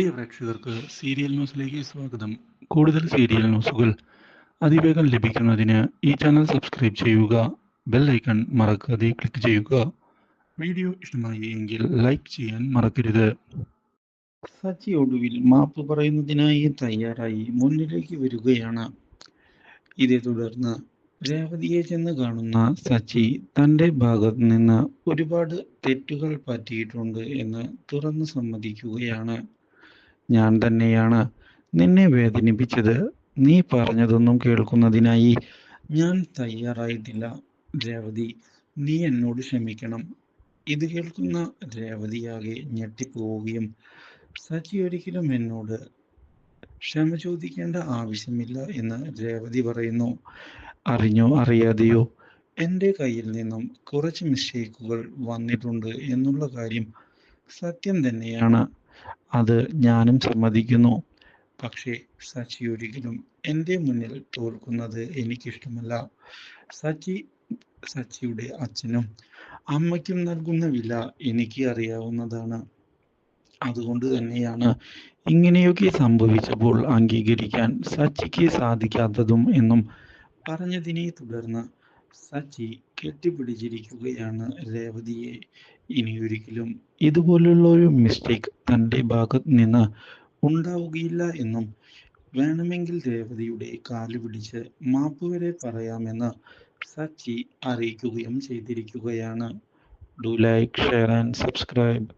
പ്രിയ പ്രേക്ഷകർക്ക് സീരിയൽ ന്യൂസിലേക്ക് സ്വാഗതം. കൂടുതൽ സീരിയൽ ന്യൂസുകൾ അതിവേഗം ലഭിക്കുന്നതിന് ഈ ചാനൽ സബ്സ്ക്രൈബ് ചെയ്യുക ബെൽ ഐക്കൺ മറക്കാതെ ക്ലിക്ക് ചെയ്യുക. വീഡിയോ ഇഷ്ടമായി എങ്കിൽ ലൈക്ക് ചെയ്യാൻ മറക്കരുത്. സച്ചി ഒടുവിൽ മാപ്പ് പറയുന്നതിനായി തയ്യാറായി മുന്നിലേക്ക് വരികയാണ്. ഇതേ തുടർന്ന് രേവതിയെ ചെന്ന് കാണുന്ന സച്ചി തന്റെ ഭാഗത്ത് നിന്ന് ഒരുപാട് തെറ്റുകൾ പറ്റിയിട്ടുണ്ട് എന്ന് തുറന്നു സമ്മതിക്കുകയാണ്. ഞാൻ തന്നെയാണ് നിന്നെ വേദനിപ്പിച്ചത്. നീ പറഞ്ഞതൊന്നും കേൾക്കുന്നതിനായി ഞാൻ തയ്യാറായിട്ടില്ല രേവതി. നീ എന്നോട് ക്ഷമിക്കണം. ഇത് കേൾക്കുന്ന രേവതിയാകെ ഞെട്ടിപ്പോവുകയും സച്ചി ഒരിക്കലും എന്നോട് ക്ഷമ ചോദിക്കേണ്ട ആവശ്യമില്ല എന്ന് രേവതി പറയുന്നു. അറിഞ്ഞോ അറിയാതെയോ? എന്റെ കയ്യിൽ നിന്നും കുറച്ച് മിസ്റ്റേക്കുകൾ വന്നിട്ടുണ്ട് എന്നുള്ള കാര്യം സത്യം തന്നെയാണ്. അത് ഞാനും സമ്മതിക്കുന്നു. പക്ഷേ സച്ചി ഒരിക്കലും എന്റെ മുന്നിൽ തോൽക്കുന്നത് എനിക്കിഷ്ടമല്ല. സച്ചി സച്ചിയുടെ അച്ഛനും അമ്മയ്ക്കും നൽകുന്ന വില എനിക്ക് അറിയാവുന്നതാണ്. അതുകൊണ്ട് തന്നെയാണ് ഇങ്ങനെയൊക്കെ സംഭവിച്ചപ്പോൾ അംഗീകരിക്കാൻ സച്ചിക്ക് സാധിക്കാത്തതും എന്നും പറഞ്ഞതിനെ തുടർന്ന് സച്ചി കെട്ടിപ്പിടിച്ചിരിക്കുകയാണ് രേവതിയെ ഇനിയൊരിക്കലും ഇതുപോലുള്ള ഒരു മിസ്റ്റേക്ക് തന്റെ ഭാഗത്ത് നിന്ന് ഉണ്ടാവുകയില്ല എന്നും വേണമെങ്കിൽ രേവതിയുടെ കാൽ പിടിച്ച് മാപ്പ് വരെ പറയാമെന്ന് സച്ചി അറിയിക്കുകയും ചെയ്തിരിക്കുകയാണ്. Do like share and subscribe